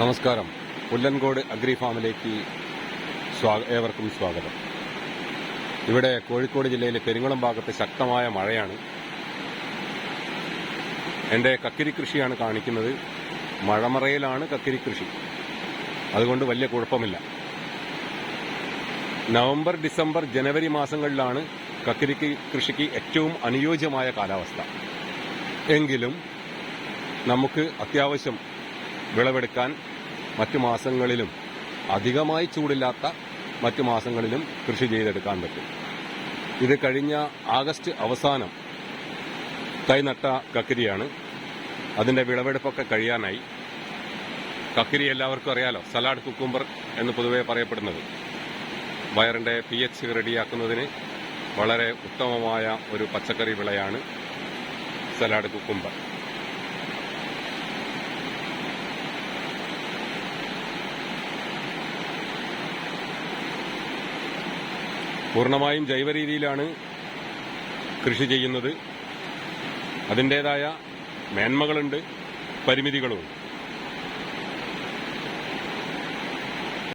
നമസ്കാരം. പുല്ലൻകോട് അഗ്രി ഫാമിലേക്ക് ഏവർക്കും സ്വാഗതം. ഇവിടെ കോഴിക്കോട് ജില്ലയിലെ പെരിങ്ങളം ഭാഗത്ത് ശക്തമായ മഴയാണ്. എന്റെ കക്കിരി കൃഷിയാണ് കാണിക്കുന്നത്. മഴമറയിലാണ് കക്കിരി കൃഷി അതുകൊണ്ട് വലിയ കുഴപ്പമില്ല. നവംബർ ഡിസംബർ ജനുവരി മാസങ്ങളിലാണ് കക്കിരി കൃഷിക്ക് ഏറ്റവും അനുയോജ്യമായ കാലാവസ്ഥ. എങ്കിലും നമുക്ക് അത്യാവശ്യം വിളവെടുക്കാൻ മറ്റു മാസങ്ങളിലും അധികമായി ചൂടില്ലാത്ത മറ്റു മാസങ്ങളിലും കൃഷി ചെയ്തെടുക്കാൻ പറ്റും. ഇത് കഴിഞ്ഞ ആഗസ്റ്റ് അവസാനം കൈനട്ട കക്കരിയാണ്. അതിന്റെ വിളവെടുപ്പൊക്കെ കഴിയാനായി. കക്കിരി എല്ലാവർക്കും അറിയാലോ സലാഡ് കുക്കുംബർ എന്ന് പൊതുവെ പറയപ്പെടുന്നത്. വയറിന്റെ പി എച്ച് റെഡിയാക്കുന്നതിന് വളരെ ഉത്തമമായ ഒരു പച്ചക്കറി വിളയാണ് സലാഡ് കുക്കുംബർ. പൂർണമായും ജൈവ രീതിയിലാണ് കൃഷി ചെയ്യുന്നത്. അതിന്റേതായ മേന്മകളുണ്ട് പരിമിതികളുമുണ്ട്.